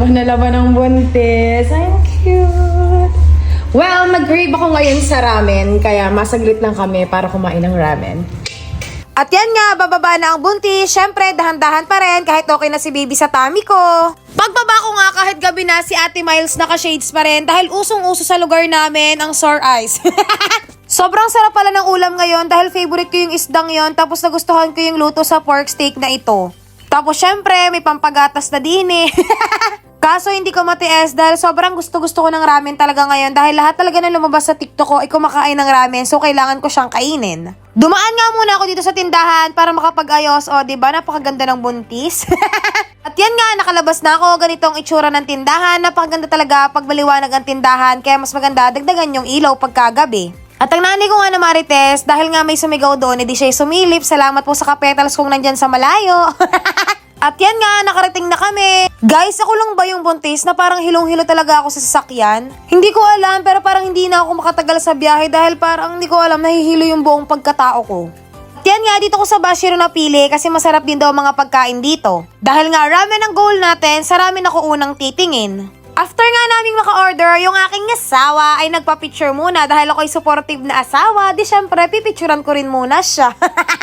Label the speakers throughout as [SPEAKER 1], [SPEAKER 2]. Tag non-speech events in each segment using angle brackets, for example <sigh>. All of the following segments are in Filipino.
[SPEAKER 1] Laban na laban ng buntis. I'm cute. Well, nag-grave ako ngayon sa ramen, kaya masaglit lang kami para kumain ng ramen.
[SPEAKER 2] At yan nga, bababa na ang buntis. Siyempre, dahan-dahan pa rin kahit okay na si baby sa tummy ko. Pagbaba ko nga kahit gabi na si Ate Miles naka-shades pa rin dahil usong-uso sa lugar namin ang sore eyes. <laughs> Sobrang sarap pala ng ulam ngayon dahil favorite ko yung isdang yon tapos nagustuhan ko yung luto sa pork steak na ito. Tapos syempre, may pampagatas na din eh. <laughs> Kaso hindi ko matiis dahil sobrang gusto-gusto ko ng ramen talaga ngayon dahil lahat talaga na lumabas sa TikTok ko ay kumakain ng ramen so kailangan ko siyang kainin. Dumaan nga muna ako dito sa tindahan para makapag-ayos. O, di ba? Napakaganda ng buntis. <laughs> At yan nga, nakalabas na ako. Ganito ang itsura ng tindahan. Napakaganda talaga pag maliwanag ang tindahan. Kaya mas maganda dagdagan yung ilaw pagkagabi. At ang nanay ko nga na Marites, dahil nga may sumigaw doon, edi siya sumilip. Salamat po sa kapetals kong nandyan sa malayo. <laughs> At yan nga, nakarating na kami. Guys, ako lang ba yung buntis na parang hilong-hilo talaga ako sa sasakyan? Hindi ko alam, pero parang hindi na ako makatagal sa biyahe dahil parang hindi ko alam, nahihilo yung buong pagkatao ko. At yan nga, dito ko sa Bashiro napili kasi masarap din daw mga pagkain dito. Dahil nga ramen ang goal natin, sa ramen ako unang titingin. After nga naming maka-order, yung aking asawa ay nagpa-picture muna dahil ako'y supportive na asawa, di syempre pipicturean ko rin muna siya. <laughs>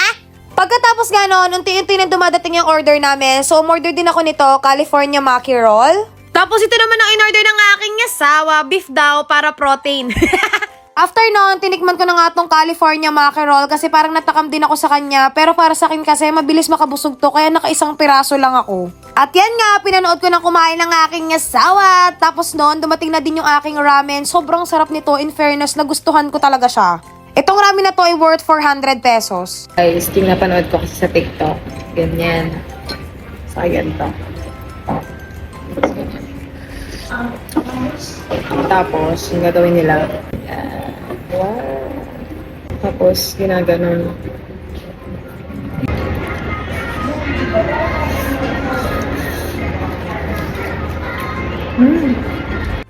[SPEAKER 2] Pagkatapos nga noon, unti-unti na dumadating yung order namin. So, umorder din ako nito, California Maki Roll. Tapos ito naman ang in-order ng aking asawa, beef daw para protein. <laughs> After noon, tinikman ko na nga tong California Maki Roll kasi parang natakam din ako sa kanya. Pero para sa akin kasi, mabilis makabusog to kaya nakaisang piraso lang ako. At yan nga, pinanood ko ng kumain ng aking asawa. Tapos noon, dumating na din yung aking ramen. Sobrang sarap nito, in fairness, nagustuhan ko talaga siya. Itong ramen na to ay worth 400 pesos.
[SPEAKER 1] Guys, ting napanood ko kasi sa TikTok. Ganyan. Sa ganito. Tapos, yung gagawin nila, yan. wow. Tapos, ginaganon.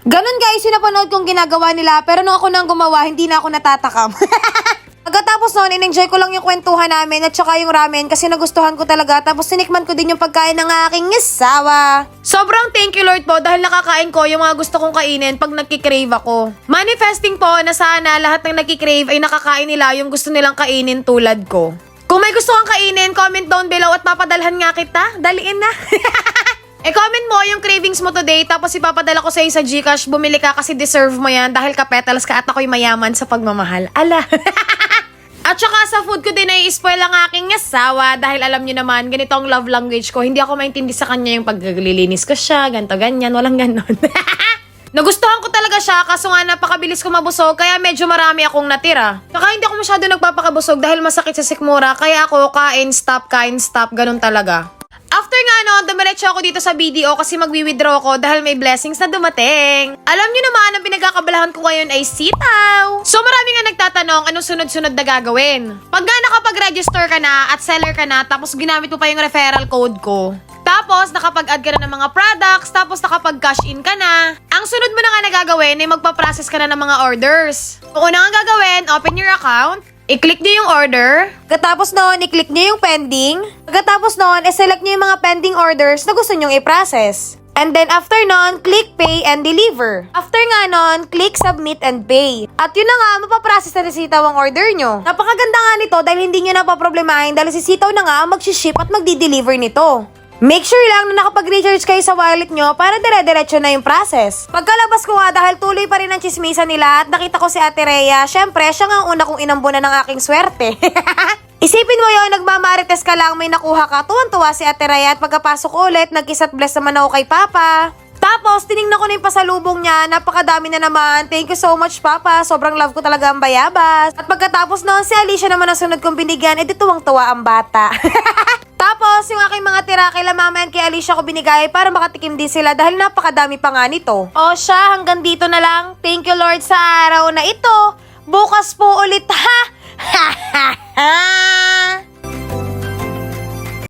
[SPEAKER 2] Ganon guys, yung napanood kong ginagawa nila, pero nung ako nang gumawa, hindi na ako natatakam. <laughs> Pagkatapos noon, in-enjoy ko lang yung kwentuhan namin at saka yung ramen kasi nagustuhan ko talaga. Tapos sinikman ko din yung pagkain ng aking asawa. Sobrang thank you Lord po dahil nakakain ko yung mga gusto kong kainin pag nagkikrave ako. Manifesting po na sana lahat ng nagkikrave ay nakakain nila yung gusto nilang kainin tulad ko. Kung may gusto kang kainin, comment down below at papadalhan nga kita. Daliin na. <laughs> E-comment mo yung cravings mo today tapos ipapadala ko sa sa Gcash. Bumili ka kasi deserve mo yan dahil kapetals ka at ako'y mayaman sa pagmamahal. Ala! <laughs> At saka sa food ko din ay spoil ang aking asawa dahil alam niyo naman, ganito ang love language ko. Hindi ako maintindihan sa kanya yung paglilinis ko siya, ganto ganyan, walang ganon. <laughs> Nagustuhan ko talaga siya kaso nga napakabilis ko mabusog kaya medyo marami akong natira. Saka hindi ako masyado nagpapakabusog dahil masakit sa sikmura kaya ako kain stop, kain stop, ganun talaga. After nga no, dumiretso ako dito sa BDO kasi magwi-withdraw ako dahil may blessings na dumating. Alam nyo naman, ang pinagkakabalahan ko ngayon ay sitaw. So marami nga nagtatanong anong sunod-sunod na gagawin. Pag nga nakapag-register ka na at seller ka na tapos ginamit mo pa yung referral code ko, tapos, nakapag-add ka na ng mga products, tapos nakapag-cash in ka na. Ang sunod mo na nga na gagawin ay magpa-process ka na ng mga orders. Una nga gagawin, open your account, I-click nyo yung order. Pagkatapos noon, i-click nyo yung pending. Pagkatapos noon, i-select nyo yung mga pending orders na gusto nyong i-process. And then after nun, click pay and deliver. After nga nun, click submit and pay. At yun na nga, mapaprocess na resitaw ang order nyo. Napakaganda nga nito dahil hindi nyo napaproblemahin dahil sisitaw na nga ang mag-ship at magdi-deliver nito. Make sure lang na nakapag-recharge kayo sa wallet nyo para dire-diretso na yung process. Pagkalabas ko nga dahil tuloy pa rin ang chismisa nila at nakita ko si Ate Rhea, syempre siya nga ang una kong inambunan ng aking swerte. <laughs> Isipin mo yon nagmamarites ka lang, may nakuha ka, tuwan-tuwa si Ate Rhea at pagkapasok ulit, nag-isat bless naman ako kay Papa. Tapos, tiningnan ko na yung pasalubong niya. Napakadami na naman. Thank you so much, Papa. Sobrang love ko talaga ang bayabas. At pagkatapos noon, si Alicia naman ang sunod kong binigyan. edi tuwang-tuwa ang bata. <laughs> Tapos, yung aking mga tira kay Mama and kay Alicia ko binigay para makatikim din sila dahil napakadami pa nga nito. O siya, hanggang dito na lang. Thank you Lord sa araw na ito. Bukas po ulit ha! <laughs> Ha ha ha!